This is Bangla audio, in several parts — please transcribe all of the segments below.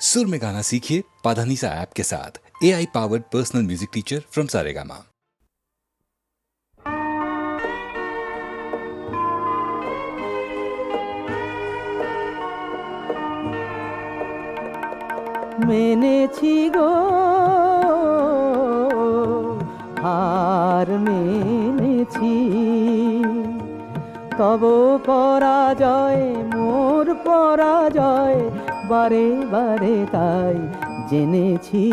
सुर में गाना सीखिए पाधानीसा ऐप के साथ A I powered personal music teacher from Saregama মেনেছি গো হার মেনেছি তব পরাজয় মোর পরাজয় বারে বারে তাই জেনেছি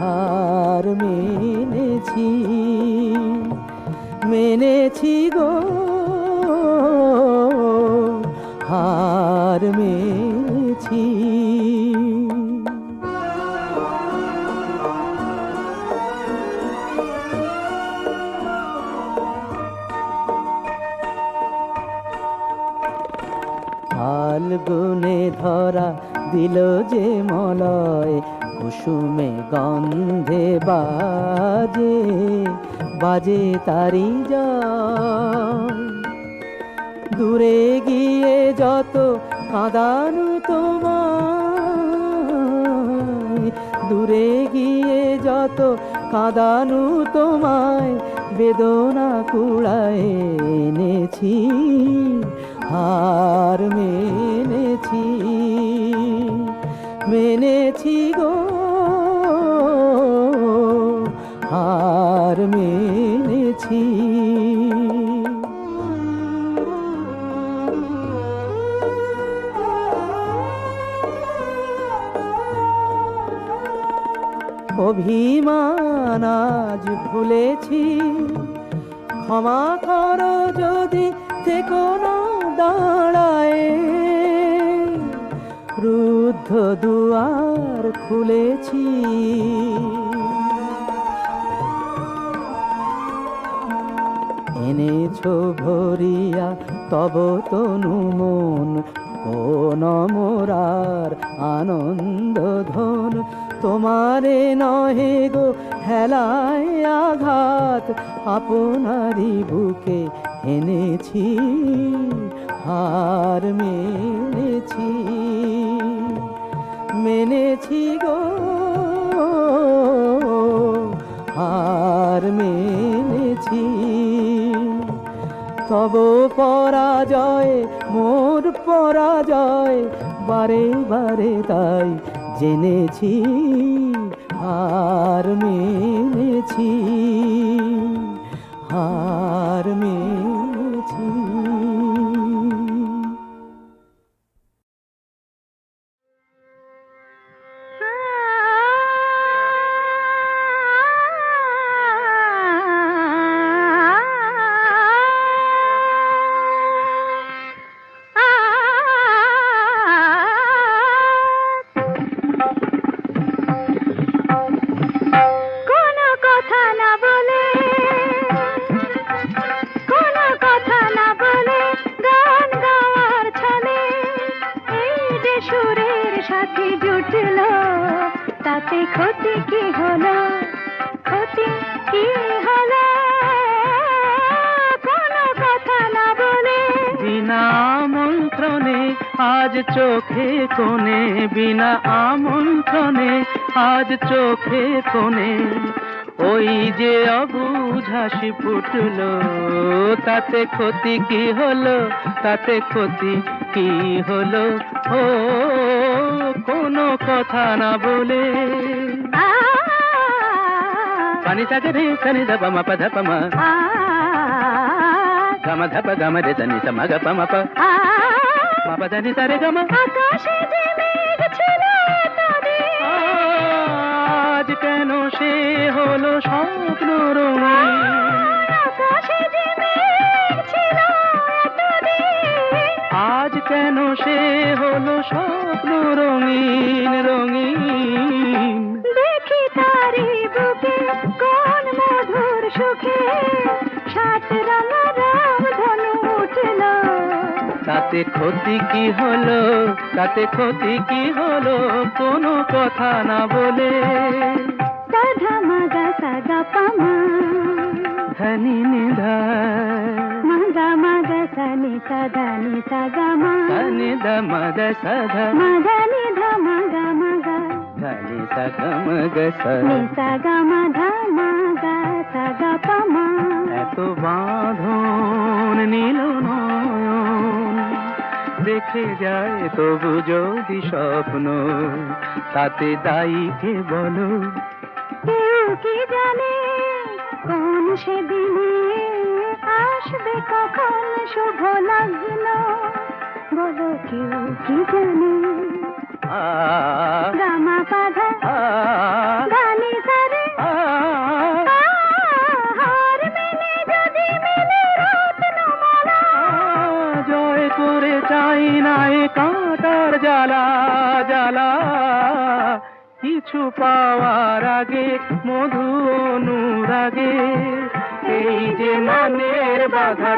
হার মেনেছি। মেনেছি গো দিল যে মলয়, কুসুমে গন্ধে বাজে বাজে তারি দূরে গিয়ে যত কাঁদানু তোমায়, দূরে গিয়ে যত কাঁদানু তোমায়, বেদনা কুড়ায় এনেছি, হার মেনেছি। মেনেছি গো। হার মেনেছি। অভিমান আজ ভুলেছি। ক্ষমা করো যদি থেকো কোনো দাঁড়ায়। রুদ্ধ দুয়ার খুলেছি। এনেছো ভরিয়া, তব তনু মন, কোন মোরার আনন্দ ধন। তোমারে নহে গো হেলায় আঘাত, আপনারি বুকে এনেছি, হার মেনেছি। মেনেছি গো হার মেনেছি। তব পরাজয়, মোর পরাজয়, বারে বারে তাই জেনেছি, আর মেনেছি হার মেনেছি। চোখে কোণে বিনা আমন্ত্রণে আজ চোখে কোণে। ওই যে অবুঝ হাসি ফুটলো তাতে ক্ষতি কি হলো তাতে ক্ষতি কি হলো? ও কোনো কথা না বলে। পানি সাগরে রে সনি ধপ মা। পা ধপ মা গম ধপ গম রে সনি সম গ প ম জানি তারে গম আকাশে যে মেঘ ছিল আজ কেন সে হলো স্বপ্ন রঙে আকাশে যে মেঘ ছিল এতদিন। আজ কেন সে হলো স্বপ্ন রঙিন? তাতে ক্ষতি কি হলো? তাতে ক্ষতি কি হলো? কোনো কথা না বলে। সাধা মাগা সাগা পামা। ধনি নিধা। মাগা মাগা সানি সাধা নি সাগা মা। ধনি দ মদ সধ। মাগা নি ধা মাগা গম গসা নি সা গা মা ধা মা গা সা গা পা মা এত বাঁধন নীল নয়ন দেখে যায় তবু যদি স্বপ্ন তাতে দায়ী কে বলো? কেউ কি জানে কোন সেদিনে আসবে কখন শুভ লগ্ন বলো কেউ কি জানে? আ গামা পাধা পাওয়ার আগে, মধু অনুরাগে এই যে মনের বাধা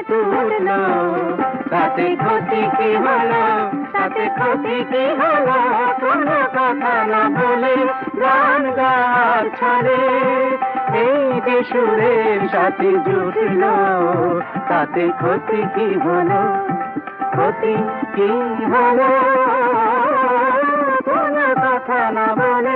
তাতে ক্ষতি কি হলো? তাতে ক্ষতি কি হলো? কোনো কথা না বলে গান গার ছলে। এই যে সুরের সাথে জুটলো, তাতে ক্ষতি কি হলো? ক্ষতি কি হলো? কোনো কথা না বলে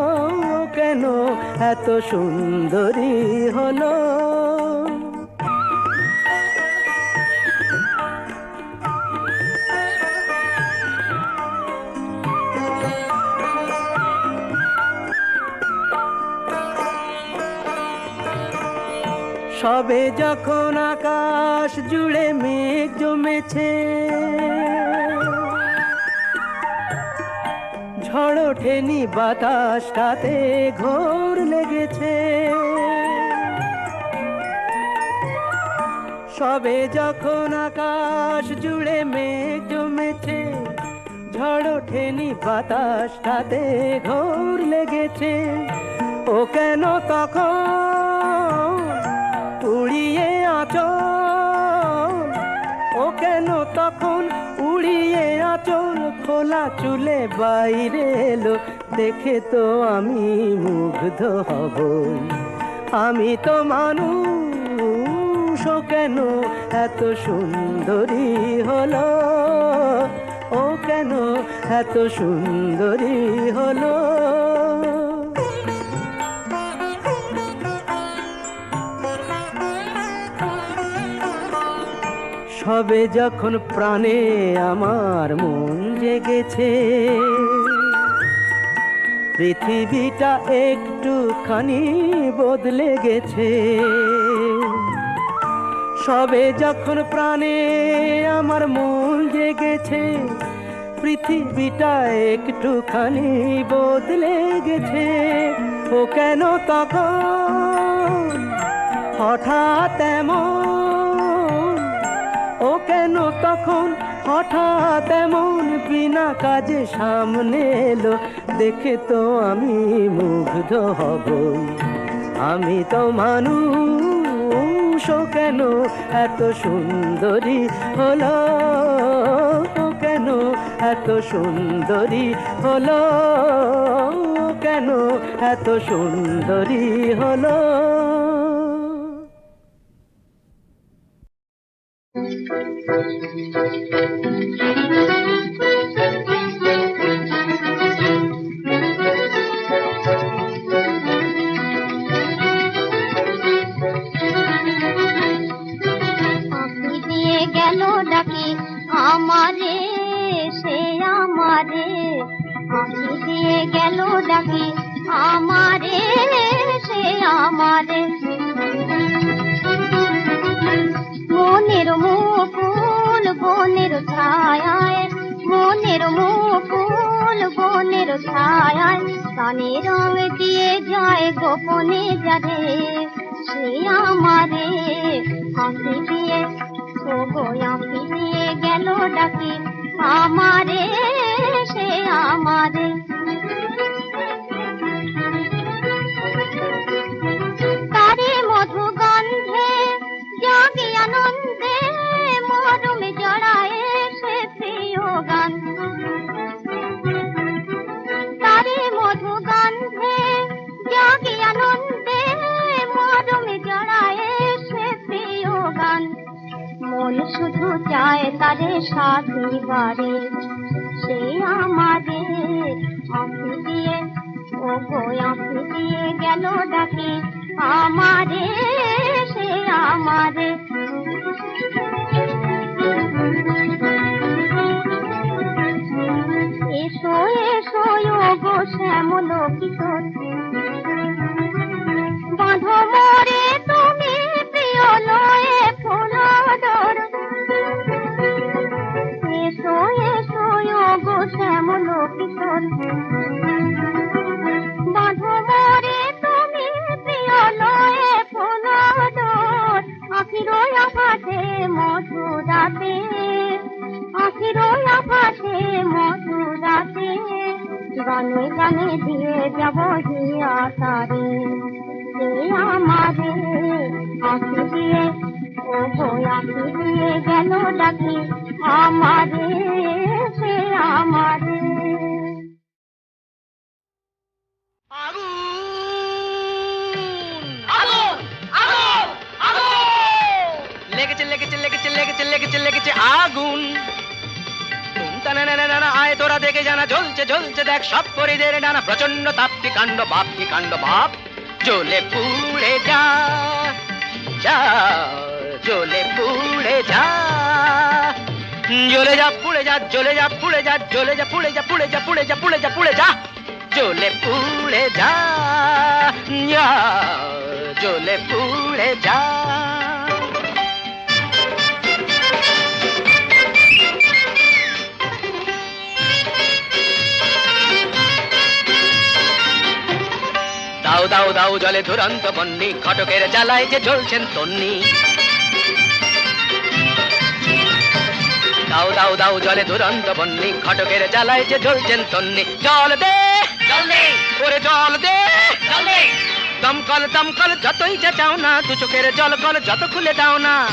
এত সুন্দরী হলো। সবে যখন আকাশ জুড়ে মেঘ জমেছে ঝড় ওঠেনি বাতাসটাতে ঘোর সবে যখন আকাশ জুড়ে মেঘ জমেছে, ঝড় ওঠেনি বাতাসটাতে ঘোর লেগেছে। ও কেন তখন উড়িয়ে আচল? ও কেন তখন উড়িয়ে আচল? খোলা চুলে বাইরে এলো, দেখে তো আমি মুগ্ধ হব আমি তো মানুষ ও কেন? এত সুন্দরী হলো। ও কেন এত সুন্দরী হলো? সবে যখন প্রাণে আমার মন জেগেছে, পৃথিবীটা একটুখানি বদলে গেছে। সবে যখন প্রাণে আমার মন জেগেছে পৃথিবীটা একটুখানি বদলে গেছে। ও কেন তখন? হঠাৎ এমন? ও কেন তখন? হঠাৎ এমন? বিনা কাজে সামনে এলো, দেখে তো আমি মুগ্ধ হব আমি তো মানুষ। ও কেন? এত সুন্দরী হলো। কেন? এত সুন্দরী হলো। কেন? এত সুন্দরী হলো। পাখি দিয়ে গেল ডাকে আমারে, সে আমারে। মনের মুকুল, বনের ছায়ায়, মনের মুকুল, বনের ছায় গানে রং দিয়ে যায় গোপনে যারে সে আমারে। ফাঁকি দিয়ে ও গোয়াকি দিয়ে গেল ডাকি আমারে সে আমারে আমারে আকাশে মধুরাতে আখিরো আকাশে মধুরাতে গানে গানে দিয়ে যাব হিয়া তারে আমারে আঁখি দিয়ে ও আঁখি দিয়ে গেল ডাকি? আমারে, সে আমারে লেগেছে লেগেছে লেগেছে আগুন। আয় তোরা দেখে জানা, জ্বলছে জ্বলছে, দেখ, সব পরিদের ডানা প্রচণ্ড তাপ কি কাণ্ড বাপ কি কাণ্ড, বাপ, জ্বলে পুড়ে যা যা, জ্বলে পুড়ে যা। জ্বলে যা, পুড়ে যা, জ্বলে যা, পুড়ে যা, জ্বলে যা, পুড়ে যা পুড়ে যা পুড়ে যা পুড়ে যা পুড়ে যা, জ্বলে পুড়ে যা, জ্বলে পুড়ে যা। দাও দাও দাও জলে দুরন্ত বন্নি ঘটকের জ্বালায় যে জ্বলছেন তন্নি। দাও দাও দাও জলে দুরন্ত বন্নি ঘটকের জ্বালায় যে জ্বলছেন তন্নি। জল দে! জল দে! ওরে জল দে! জল দে! দমকল দমকল যতই চেঁচাও না দু চোখের জল কল যত খুলে দাও না।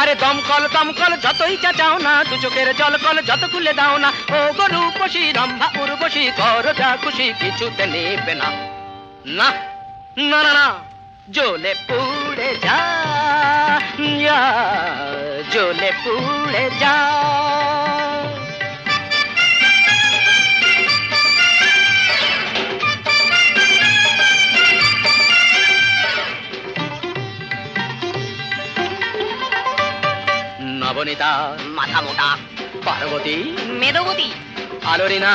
আরে দমকল দমকল, যতই চাচাও না, দু চোখের জল কল, যত খুলে দাও না। ও গরু পশি রম্ভা, উর্বশী কর যা খুশি কিছুতে নেবে না। না না না না জলে পুড়ে যা জলে পুড়ে যা। নবনীতা মাথা মোটা পার্বতী মেদবতী আলোরিনা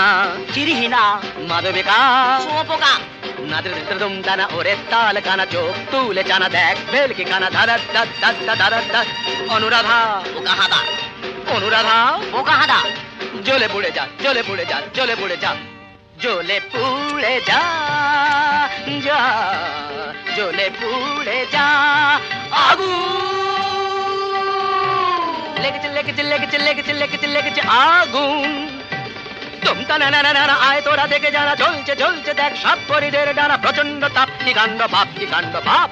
চিরিহীনা মাধবিকা শুয়োপোকা নাদ্রদম দানা ওরে তাল কানা চোখ তুলে দেখ ভেলকি কানা ধারা দাদ দাদ দাদ দাদ দাদ অনুরাধা। বোকা হাদা অনুরাধা। বোকা হাদা জ্বলে পুড়ে যা পুড়ে যা পুড়ে যা পুড়ে যা যা পুড়ে যা আগুন লেগেছে লেগেছে লেগেছে লেগেছে লেগেছে লেগেছে আগুন। তুমটা না না না আয় তোরা দেখে যারা জ্বলছে জ্বলছে, দেখ সব পরিদের ডানা প্রচণ্ড তাপ কি কাণ্ড বাপ কি কাণ্ড বাপ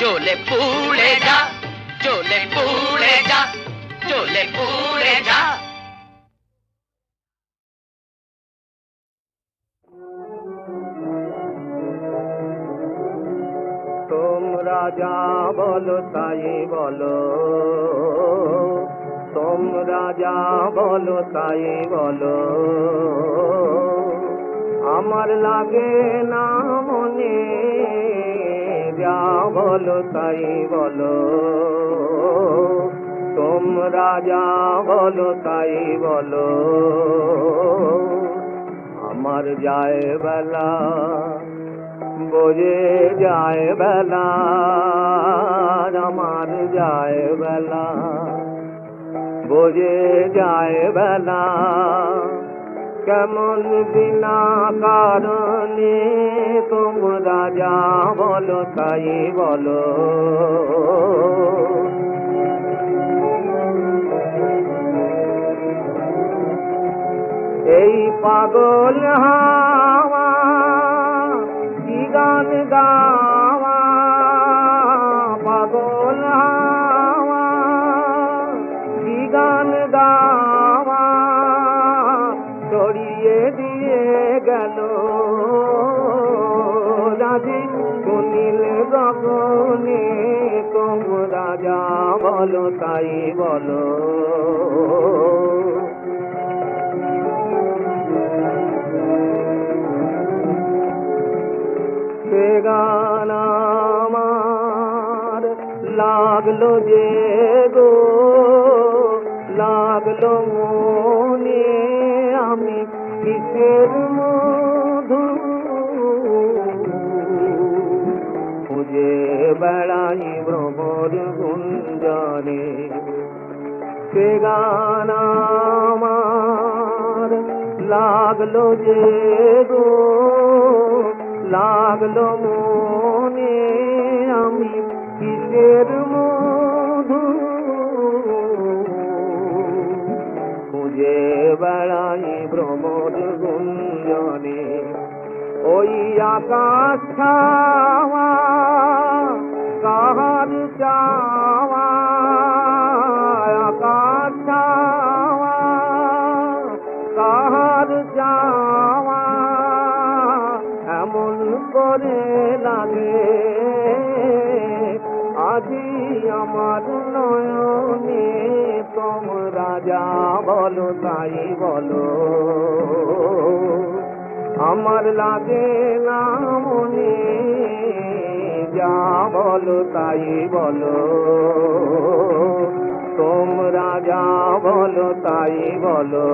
জ্বলে পুড়ে যা জ্বলে পুড়ে যা জ্বলে পুড়ে যা। তোমরা যা বলো, তাই বলো। তোমরা যা বলো তাই বলো। আমার লাগে না মনে, যা বলো তাই বলো। তোমরা যা বলো তাই বলো। আমার যায় বেলা, বোঝে যায় বেলা আমার যায় বেলা। বোঝে যায় বেলা। কেমন বিনা কারণে তোমরা যা বলো তাই বলো। বলো। সে আমার লাগল যে গো, লাগল মনে আমি কিসের মধু? খুঁজে বেড়াই ভ্রমর গুঞ্জনে। সে গান আমার লাগল যে গো, লাগল মনে আমি কিসের মধু? খুঁজে বেড়াই ভ্রমর গুঞ্জনে, ওই আকাশ আজি আমার নয়নে তোমরা যা বলো তাই বলো। আমার লাগে না মনে যা বলো তাই বলো। তোমরা যা বলো তাই বলো।